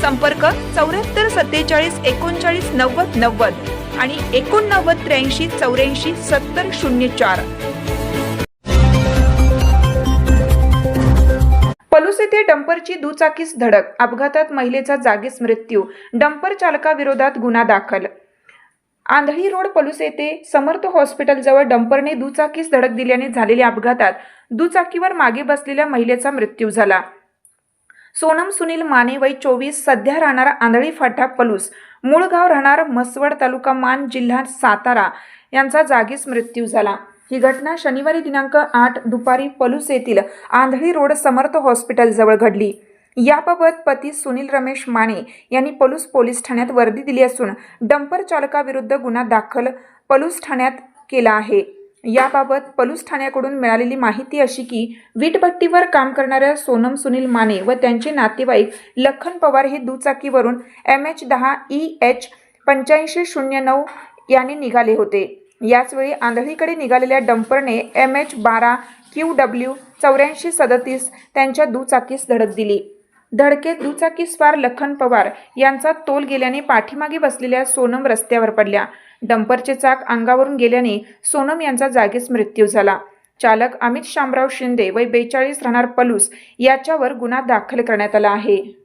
संपर्क चौऱ्याहत्तर सत्तेचाळीस एकोणचाळीस नव्वद नव्वद आणि एकोणनव्वद त्र्याऐंशी चौऱ्याऐंशी सत्तर शून्य चार. पलूस येथे डंपरची दुचाकीस धडक. अपघातात महिलेचा जागीच मृत्यू. डंपर चालकाविरोधात गुन्हा दाखल. आंधळी रोड पलूस येथे समर्थ हॉस्पिटलजवळ डंपरने दुचाकीस धडक दिल्याने झालेल्या अपघातात दुचाकीवर मागे बसलेल्या महिलेचा मृत्यू झाला. सोनम सुनील माने वय चोवीस सध्या राहणार आंधळी फाटा पलूस. मूळ गाव राहणार म्हसवड तालुका मान जिल्हा सातारा. यांचा जागीच मृत्यू झाला. ही घटना शनिवारी दिनांक आठ दुपारी पलूस येथील आंधळी रोड समर्थ हॉस्पिटलजवळ घडली. याबाबत पती सुनील रमेश माने यांनी पलूस पोलीस ठाण्यात वर्दी दिली असून डंपर चालकाविरुद्ध गुन्हा दाखल पलूस ठाण्यात केला आहे. याबाबत पलूस ठाण्याकडून मिळालेली माहिती अशी की वीटभट्टीवर काम करणाऱ्या सोनम सुनील माने व त्यांचे नातेवाईक लखन पवार हे दुचाकीवरून एम एच दहा ई एच पंच्याऐंशी शून्य नऊ याने निघाले होते. याचवेळी आंधळीकडे निघालेल्या डंपरने एम एच बारा क्यू डब्ल्यू चौऱ्याऐंशी सदतीस त्यांच्या दुचाकीस धडक दिली. धडकेत दुचाकीस्वार लखन पवार यांचा तोल गेल्याने पाठीमागे बसलेल्या सोनम रस्त्यावर पडल्या. डंपरचे चाक अंगावरून गेल्याने सोनम यांचा जागीच मृत्यू झाला. चालक अमित शामराव शिंदे वय बेचाळीस राहणार पलूस याच्यावर गुन्हा दाखल करण्यात आला आहे.